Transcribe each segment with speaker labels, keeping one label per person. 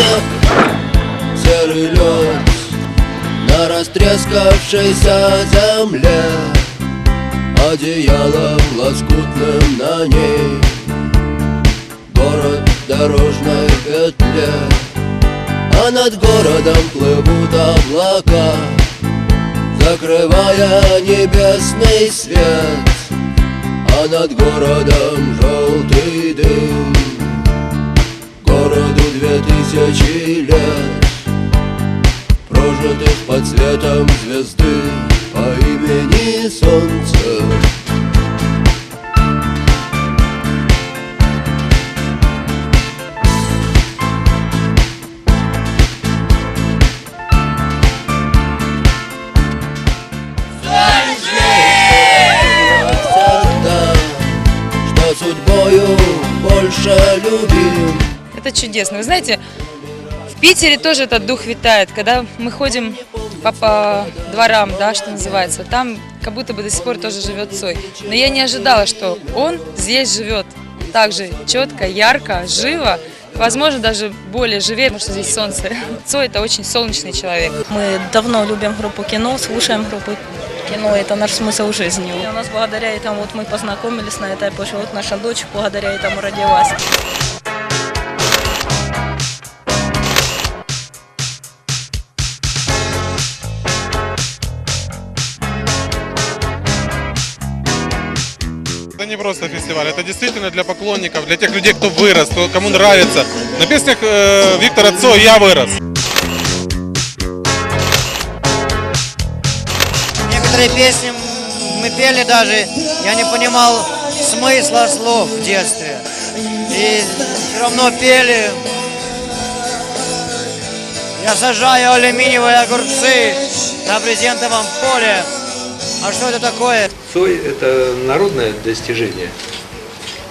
Speaker 1: лед, серый лед На растрескавшейся земле. Одеялом лоскутным на ней Город в дорожной петле. А над городом плывут облака Закрывая небесный свет. А над городом желтый тысячи лет Прожитых под светом звезды По имени Солнце. Судьбою больше любим
Speaker 2: Это чудесно. Вы знаете, в Питере тоже этот дух витает. Когда мы ходим по, по дворам, да, что называется, там как будто бы до сих пор тоже живет Цой. Но я не ожидала, что он здесь живет так же четко, ярко, живо. Возможно, даже более живее, потому что здесь солнце. Цой – это очень солнечный человек.
Speaker 3: Мы давно любим группу кино, слушаем группу кино, это наш смысл жизни. И у нас благодаря этому вот мы познакомились на этой почве, вот наша дочь благодаря этому родилась.
Speaker 4: Это не просто фестиваль, это действительно для поклонников, для тех людей, кто вырос, кому нравится. На песнях э, Виктора Цоя я вырос.
Speaker 5: Некоторые песни мы пели даже, я не понимал смысла слов в детстве. И все равно пели. Я сажаю алюминиевые огурцы на брезентовом поле. А что это такое?
Speaker 6: Цой – это народное достижение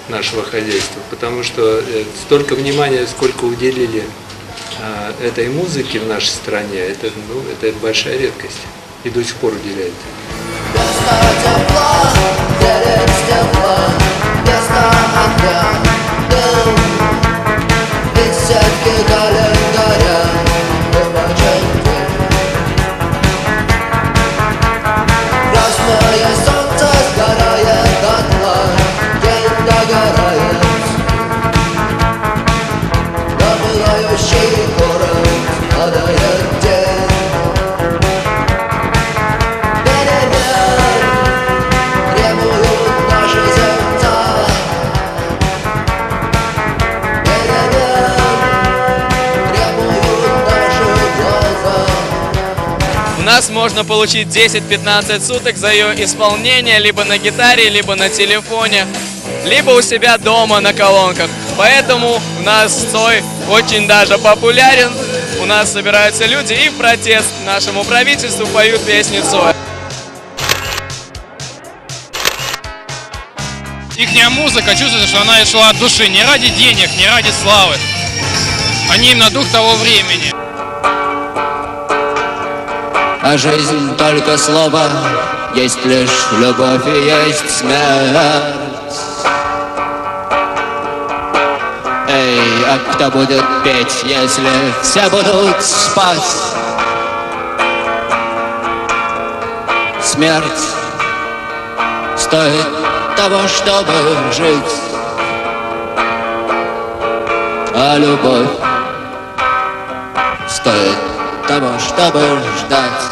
Speaker 6: нашего хозяйства, потому что э, столько внимания, сколько уделили а, этой музыке в нашей стране, это, ну, это большая редкость и до сих пор уделяют.
Speaker 7: Нас можно получить 10-15 суток за ее исполнение либо на гитаре, либо на телефоне, либо у себя дома на колонках. Поэтому у нас Цой очень даже популярен. У нас собираются люди и в протест нашему правительству поют песни Цоя.
Speaker 8: Ихняя музыка, чувствуется, что она шла от души, не ради денег, не ради славы. Они именно дух того времени.
Speaker 1: А жизнь только слово, есть лишь любовь и есть смерть. Эй, а кто будет петь, если все будут спать? Смерть стоит того, чтобы жить, а любовь стоит того, чтобы ждать.